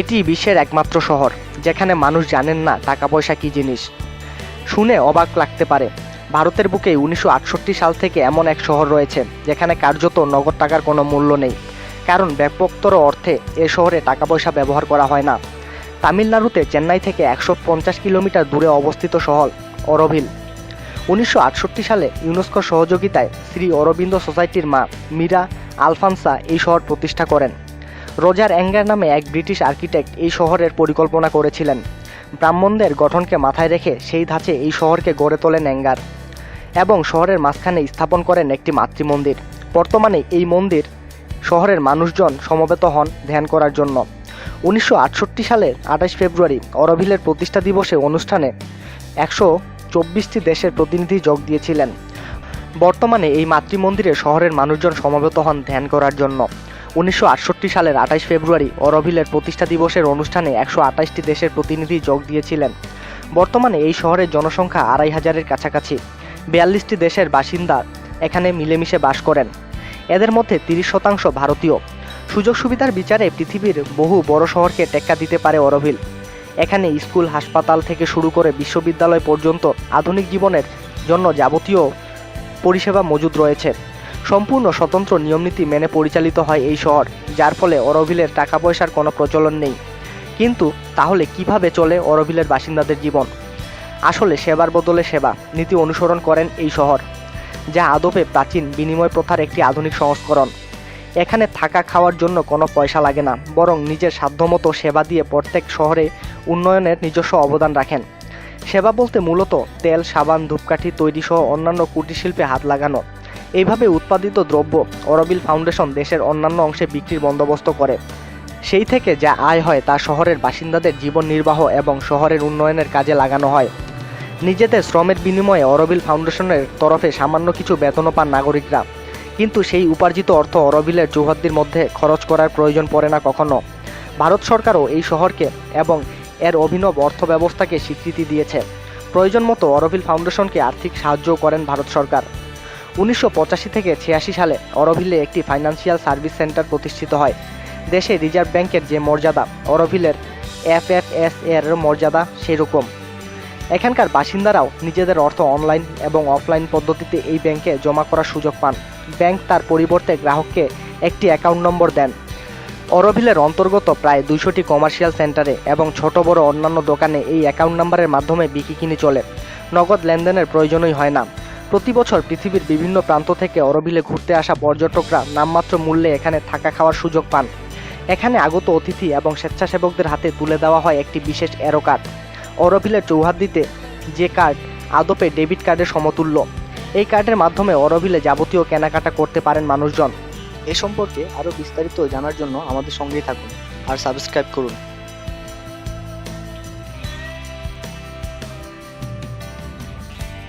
এটি বিশ্বের একমাত্র শহর, যেখানে মানুষ জানেন না টাকা পয়সা কী জিনিস। শুনে অবাক লাগতে পারে, ভারতের বুকে উনিশশো আটষট্টি সাল থেকে এমন এক শহর রয়েছে, যেখানে কার্যত নগদ টাকার কোনো মূল্য নেই। কারণ ব্যাপকতর অর্থে এ শহরে টাকা পয়সা ব্যবহার করা হয় না। তামিলনাড়ুতে চেন্নাই থেকে একশো পঞ্চাশ কিলোমিটার দূরে অবস্থিত শহর অরভিল উনিশশো আটষট্টি সালে ইউনেস্কোর সহযোগিতায় শ্রী অরবিন্দ সোসাইটির মা মীরা আলফানসা এই শহর প্রতিষ্ঠা করেন। রোজার অ্যাঙ্গার নামে এক ব্রিটিশ আর্কিটেক্ট এই শহরের পরিকল্পনা করেছিলেন। ব্রাহ্মণদের গঠনকে মাথায় রেখে সেই ধাঁচে এই শহরকে গড়ে তোলেন অ্যাঙ্গার এবং শহরের মাঝখানে স্থাপন করেন একটি মাতৃমন্দির। বর্তমানে এই মন্দির শহরের মানুষজন সমবেত হন ধ্যান করার জন্য। উনিশশো আটষট্টি সালের আঠাশ ফেব্রুয়ারি অরভিলের প্রতিষ্ঠা দিবসে অনুষ্ঠানে একশো চব্বিশটি দেশের প্রতিনিধি যোগ দিয়েছিলেন। বর্তমানে এই মাতৃমন্দিরে শহরের মানুষজন সমবেত হন ধ্যান করার জন্য। উনিশশো আটষট্টি সালের আঠাশ ফেব্রুয়ারি অরভিলের প্রতিষ্ঠা দিবসের অনুষ্ঠানে একশো আঠাশটি দেশের প্রতিনিধি যোগ দিয়েছিলেন। বর্তমানে এই শহরের জনসংখ্যা আড়াই হাজারের কাছাকাছি। বিয়াল্লিশটি দেশের বাসিন্দা এখানে মিলেমিশে বাস করেন। এদের মধ্যে তিরিশ শতাংশ ভারতীয়। সুযোগ সুবিধার বিচারে পৃথিবীর বহু বড় শহরকে টেক্কা দিতে পারে অরভিল। এখানে স্কুল, হাসপাতাল থেকে শুরু করে বিশ্ববিদ্যালয় পর্যন্ত আধুনিক জীবনের জন্য যাবতীয় পরিষেবা মজুদ রয়েছে। সম্পূর্ণ স্বতন্ত্র নিয়মনীতি মেনে পরিচালিত হয় এই শহর, যার ফলে অরভিলের টাকা পয়সার কোনো প্রচলন নেই। কিন্তু তাহলে কীভাবে চলে অরভিলের বাসিন্দাদের জীবন? আসলে সেবার বদলে সেবা, নীতি অনুসরণ করেন এই শহর, যা আদপে প্রাচীন বিনিময় প্রথার একটি আধুনিক সংস্করণ। এখানে থাকা খাওয়ার জন্য কোনো পয়সা লাগে না, বরং নিজের সাধ্যমতো সেবা দিয়ে প্রত্যেক শহরে উন্নয়নের নিজস্ব অবদান রাখেন। সেবা বলতে মূলত তেল, সাবান, ধূপকাঠি তৈরি সহ অন্যান্য কুটির শিল্পে হাত লাগানো। এইভাবে উৎপাদিত দ্রব্য অরবিল ফাউন্ডেশন দেশের অন্যান্য অংশে বিক্রির বন্দোবস্ত করে। সেই থেকে যা আয় হয় তা শহরের বাসিন্দাদের জীবন নির্বাহ এবং শহরের উন্নয়নের কাজে লাগানো হয়। নিজেদের শ্রমের বিনিময়ে অরবিল ফাউন্ডেশনের তরফে সামান্য কিছু বেতনও পান নাগরিকরা। কিন্তু সেই উপার্জিত অর্থ অরবিলের চৌহদ্দির মধ্যে খরচ করার প্রয়োজন পড়ে না কখনো। ভারত সরকারও এই শহরকে এবং এর অভিনব অর্থ ব্যবস্থাকে স্বীকৃতি দিয়েছে। প্রয়োজন মতো অরবিল ফাউন্ডেশনকে আর্থিক সাহায্য করেন ভারত সরকার। উনিশশো পঁচাশি থেকে ছিয়াশি সালে অরভিলে একটি ফাইন্যান্সিয়াল সার্ভিস সেন্টার প্রতিষ্ঠিত হয়। দেশে রিজার্ভ ব্যাংকের যে মর্যাদা, অরভিলের এফএফএস এর মর্যাদা সেরকম। এখানকার বাসিন্দারাও নিজেদের অর্থ অনলাইন এবং অফলাইন পদ্ধতিতে এই ব্যাংকে জমা করার সুযোগ পান। ব্যাংক তার পরিবর্তে গ্রাহককে একটি অ্যাকাউন্ট নম্বর দেন। অরভিলের অন্তর্গত প্রায় দুইশোটি কমার্শিয়াল সেন্টারে এবং ছোট, বড় অন্যান্য দোকানে এই অ্যাকাউন্ট নাম্বারের মাধ্যমে বিক্রি কিনে চলে। নগদ লেনদেনের প্রয়োজনই হয় না। প্রতি বছর পৃথিবীর বিভিন্ন প্রান্ত থেকে অরবিলে ঘুরতে আসা পর্যটকরা নামমাত্র মূল্যে এখানে থাকা খাওয়ার সুযোগ পান। এখানে আগত অতিথি এবং স্বেচ্ছাসেবকদের হাতে তুলে দেওয়া হয় একটি বিশেষ অ্যারো কার্ড। অরবিলের চৌহাদ্দিতে যে কার্ড, আদপে ডেবিট কার্ডের সমতুল্য। এই কার্ডের মাধ্যমে অরবিলে যাবতীয় কেনাকাটা করতে পারেন মানুষজন। এ সম্পর্কে আরও বিস্তারিত জানার জন্য আমাদের সঙ্গেই থাকুন আর সাবস্ক্রাইব করুন।